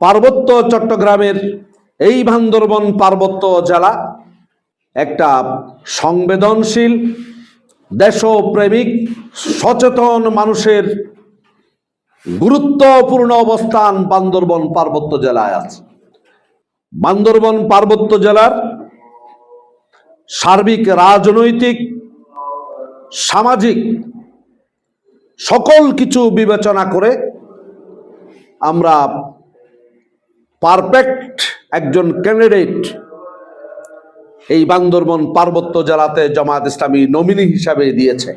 পার্বত্য চট্টগ্রামের এই বান্দরবন পার্বত্য জেলা একটা সংবেদনশীল, দেশপ্রেমিক, সচেতন মানুষের গুরুত্বপূর্ণ অবস্থান বান্দরবন পার্বত্য জেলায় আছে। বান্দরবন পার্বত্য জেলার সার্বিক, রাজনৈতিক, সামাজিক সকল কিছু বিবেচনা করে আমরা পারফেক্ট একজন ক্যান্ডিডেট এই বান্দরবন পার্বত্য জেলাতে জামাত ইসলামী নমিনি হিসাবে দিয়েছে।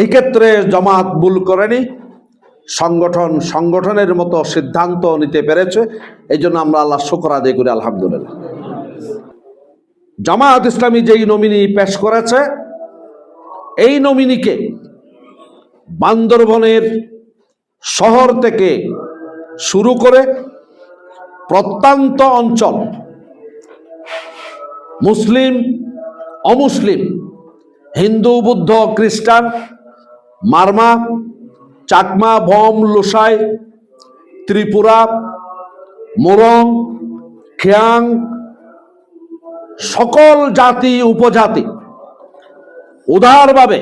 এই ক্ষেত্রে জামাত ভুল করেনি, সংগঠন সংগঠনের মতো সিদ্ধান্ত নিতে পেরেছে এই জন্য আমরা আল্লাহ শুকর আদায় করি, আলহামদুলিল্লাহ। জামাত ইসলামী যেই নমিনি পেশ করেছে, এই নমিনিকে বান্দরবনের শহর থেকে শুরু করে প্রত্যন্ত অঞ্চল। মুসলিম, অমুসলিম, হিন্দু, বুদ্ধ, খ্রিস্টান, মারমা, চাকমা, ভম, লোসাই, ত্রিপুরা, মোরং, খেয়াং, সকল জাতি, উপজাতি উদারভাবে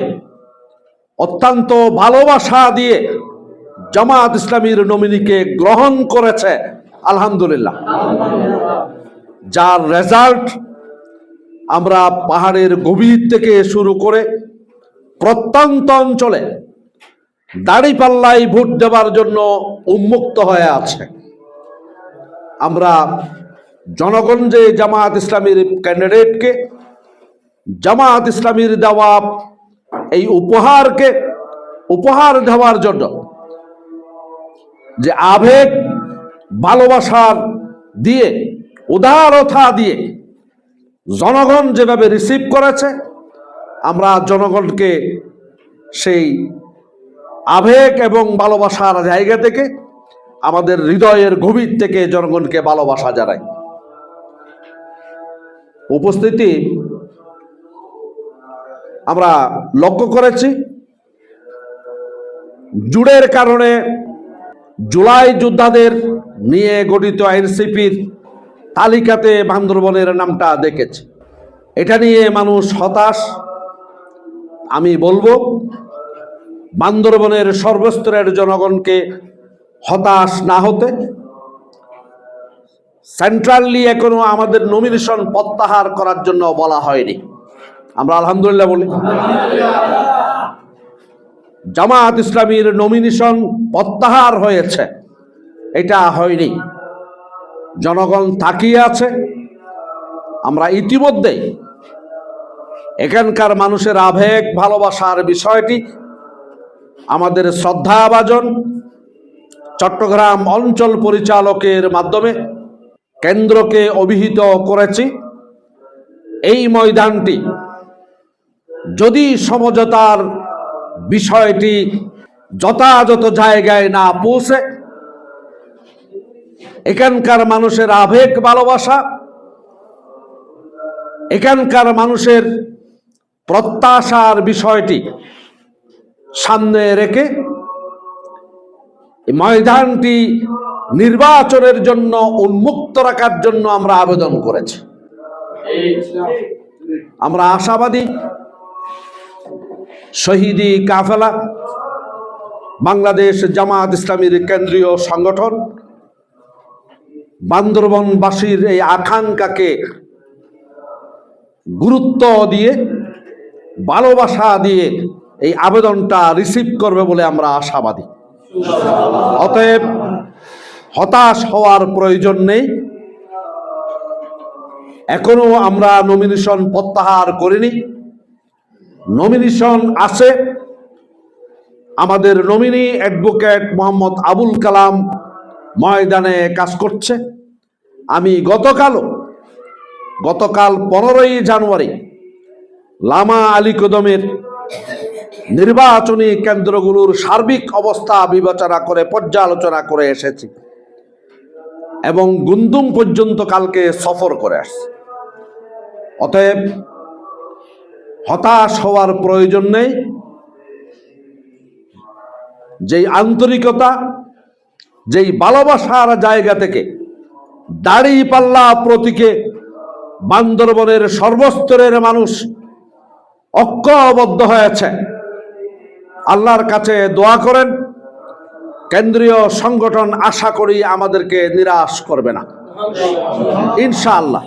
অত্যন্ত ভালোবাসা দিয়ে জামাত ইসলামীর নমিনিকে গ্রহণ করেছে। আলহামদুলিল্লাহ। যার রেজাল্ট আমরা পাহাড়ের গভীর থেকে শুরু করে প্রত্যন্ত অঞ্চলে দাড়িপাল্লায় ভোট দেওয়ার জন্য উন্মুক্ত হয়ে আছে। আমরা জনগণ যে জামাত ইসলামীর ক্যান্ডিডেটকে জামাত ইসলামীর দেওয়া এই উপহারকে, উপহার দেওয়ার জন্য যে আবেগ ভালোবাসার দিয়ে, উদারতা দিয়ে জনগণ যেভাবে রিসিভ করেছে, আমরা জনগণকে সেই আবেগ এবং ভালোবাসার জায়গা থেকে, আমাদের হৃদয়ের গভীর থেকে জনগণকে ভালোবাসা জানাই। উপস্থিতি আমরা লক্ষ্য করেছি। জুড়ের কারণে জুলাই যোদ্ধাদের নিয়ে গঠিত এনসিপির তালিকাতে বান্দরবনের নামটা দেখেছি। এটা নিয়ে মানুষ হতাশ। আমি বলব, বান্দরবনের সর্বস্তরের জনগণকে হতাশ না হতে সেন্ট্রালি এখনও আমাদের নমিনেশন প্রত্যাহার করার জন্য বলা হয়নি। আমরা আলহামদুলিল্লাহ বলি। জামাত ইসলামীর নমিনেশন প্রত্যাহার হয়েছে। এটা হয়নি। জনগণ তাকিয়ে আছে। আমরা ইতিমধ্যে এখানকার মানুষের আবেগ, ভালোবাসার বিষয়টি, আমাদের শ্রদ্ধাভাজন চট্টগ্রাম অঞ্চল পরিচালকের মাধ্যমে কেন্দ্রকে অভিহিত করেছি। এই ময়দানটি যদি সমঝোতার বিষয়টি যথাযথ জায়গায় না পৌঁছে এখানকার মানুষের আবেগ, ভালোবাসা, এখানকার মানুষের প্রত্যাশার বিষয়টি সামনে রেখে ময়দানটি নির্বাচনের জন্য, উন্মুক্ত রাখার জন্য আমরা আবেদন করেছি। আমরা আশাবাদী, শহীদি কাফেলা বাংলাদেশ জামাত ইসলামীর কেন্দ্রীয় সংগঠন। বান্দরবনবাসীর এই আকাঙ্ক্ষাকে গুরুত্ব দিয়ে, ভালোবাসা দিয়ে এই আবেদনটা রিসিভ করবে বলে আমরা আশাবাদী। অতএব হতাশ হওয়ার প্রয়োজন নেই। এখনও আমরা নমিনেশন প্রত্যাহার করিনি। নমিনেশন আছে। আমাদের নমিনি অ্যাডভোকেট মোহাম্মদ আবুল কালাম ময়দানে কাজ করছে। আমি গতকালও, গতকাল পনেরোই জানুয়ারি লামা আলী কদমের নির্বাচনী কেন্দ্রগুলোর সার্বিক অবস্থা বিবেচনা করে, পর্যালোচনা করে এসেছি এবং গুন্দুম পর্যন্ত কালকে সফর করে আসছে। অতএব হতাশ হওয়ার প্রয়োজন নেই। যেই আন্তরিকতা, যেই ভালোবাসার জায়গা থেকে দাড়ি পাল্লা প্রতীকে বান্দরবনের সর্বস্তরের মানুষ ঐক্যবদ্ধ হয়েছে। আল্লাহর কাছে দোয়া করেন, কেন্দ্রীয় সংগঠন আশা করি আমাদেরকে নিরাশ করবে না। ইনশাআল্লাহ।